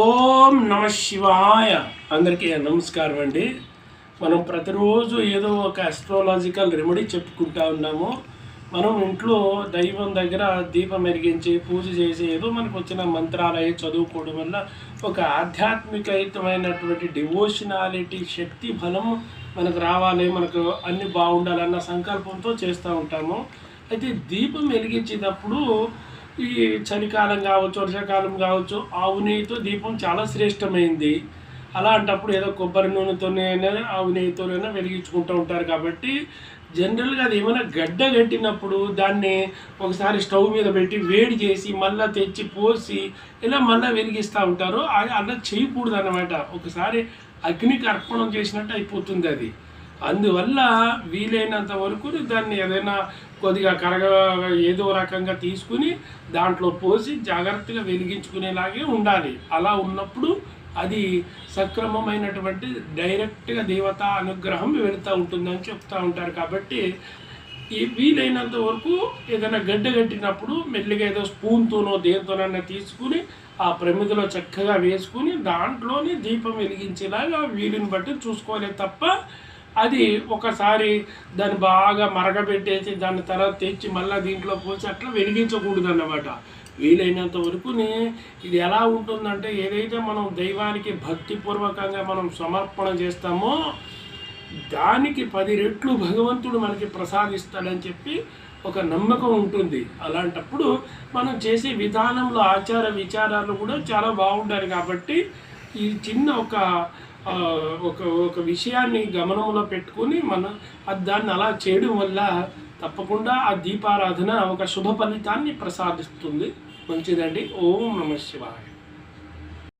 ఓం నమ శివాయ. అందరికీ నమస్కారం అండి. మనం ప్రతిరోజు ఏదో ఒక అస్ట్రాలజికల్ రెమెడీ చెప్పుకుంటా ఉన్నాము. మనం ఇంట్లో దైవం దగ్గర దీపం ఎరిగించి పూజ చేసి ఏదో మనకు వచ్చిన మంత్రాలయ చదువుకోవడం వల్ల ఒక ఆధ్యాత్మికయుతమైనటువంటి డివోషనాలిటీ శక్తి బలం మనకు రావాలి మనకు అన్ని బాగుండాలన్న సంకల్పంతో చేస్తూ ఉంటాము. అయితే దీపం వెలిగించేటప్పుడు ఈ చలికాలం కావచ్చు వర్షాకాలం కావచ్చు ఆవు నెయ్యితో దీపం చాలా శ్రేష్టమైంది. అలాంటప్పుడు ఏదో కొబ్బరి నూనెతోనైనా ఆవు నెయ్యితోనైనా వెలిగించుకుంటూ ఉంటారు కాబట్టి జనరల్గా అది ఏమైనా గడ్డ కట్టినప్పుడు దాన్ని ఒకసారి స్టవ్ మీద పెట్టి వేడి చేసి మళ్ళీ తెచ్చి పోసి ఇలా మళ్ళీ వెలిగిస్తూ ఉంటారు. అది అలా చేయకూడదు అనమాట ఒకసారి అగ్నికి అర్పణం చేసినట్టు అయిపోతుంది అది. అందువల్ల వీలైనంత వరకు దాన్ని ఏదైనా కొద్దిగా కరగ ఏదో రకంగా తీసుకుని దాంట్లో పోసి జాగ్రత్తగా వెలిగించుకునేలాగే ఉండాలి. అలా ఉన్నప్పుడు అది సక్రమమైనటువంటి డైరెక్ట్గా దేవత అనుగ్రహం వెళుతూ ఉంటుందని చెప్తూ ఉంటారు. కాబట్టి ఈ వీలైనంత వరకు ఏదైనా గడ్డ కట్టినప్పుడు మెల్లిగా ఏదో స్పూన్తోనో దేనితోనైనా తీసుకుని ఆ ప్రమిదలో చక్కగా వేసుకుని దాంట్లోనే దీపం వెలిగించేలాగా వీలుని బట్టి చూసుకోవాలి తప్ప అది ఒకసారి దాన్ని బాగా మరగబెట్టేసి దాని తర్వాత తెచ్చి మళ్ళీ దీంట్లో పోసి అట్లా వెలిగించకూడదు అన్నమాట వీలైనంత వరకుని ఇది ఎలా ఉంటుందంటే ఏదైతే మనం దైవానికి భక్తిపూర్వకంగా మనం సమర్పణ చేస్తామో దానికి పది రెట్లు భగవంతుడు మనకి ప్రసాదిస్తాడని చెప్పి ఒక నమ్మకం ఉంటుంది. అలాంటప్పుడు మనం చేసే విధానంలో ఆచార విచారాలు కూడా చాలా బాగుంటాయి కాబట్టి ఈ చిన్న ఒక ఒక ఒక విషయాన్ని గమనంలో పెట్టుకుని మనం దాన్ని అలా చేయడం వల్ల తప్పకుండా ఆ దీపారాధన ఒక శుభ ఫలితాన్ని ప్రసాదిస్తుంది. మంచిదండి. ఓం నమ శివాయ.